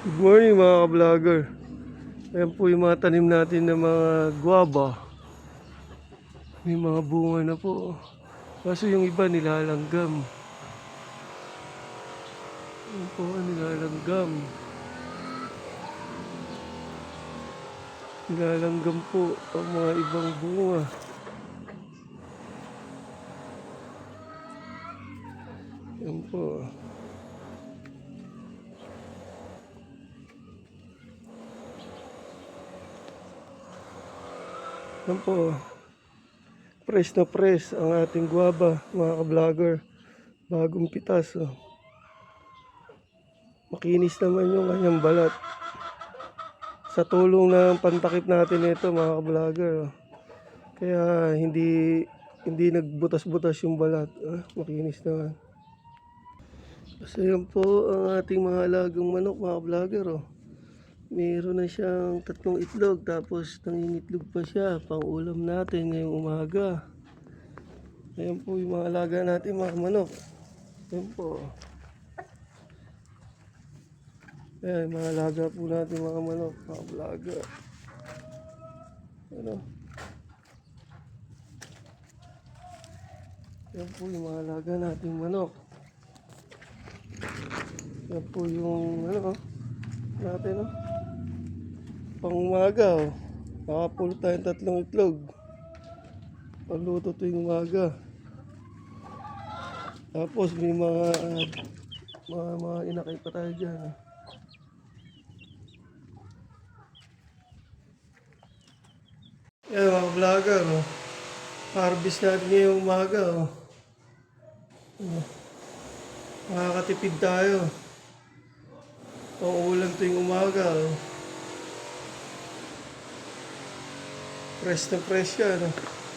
Good morning mga ka-vlogger. Ayan po yung mga tanim natin ng mga guaba. May mga bunga na po. Kaso yung iba nilalanggam. Ayan po, nilalanggam. Nilalanggam po ang mga ibang bunga. Ayan po. Yan po. Press na press ang ating guaba, mga ka-vlogger. Bagong pitas. Oh. Makinis naman yung kanyang balat. Sa tulong ng pantakip natin ito, mga ka-vlogger. Oh. Kaya hindi hindi nagbutas-butas yung balat. Ah, makinis naman. So yan po ang ating mga alagang manok, mga ka-vlogger. Oh. Meron na siyang tatlong itlog tapos nangingitlog pa siya pang ulam natin ngayong umaga. Ayan po yung mga alaga natin mga manok. Ayan po. Ayan, mga alaga po natin mga manok, mga alaga. Ano? Ayan po yung mga alaga nating manok. Ayan po yung ano natin oh. Pang umaga, oh. Makapulot tayong tatlong itlog. Paluto tuwing umaga. Tapos may mga mga mga inakay pa tayo dyan. ah. Yan mga vlogger, oh. Harvest natin ngayong umaga, oh. Oh. Makakatipid tayo. Pang ulam tuwing umaga, oh. Fresh na fresh yan. ah.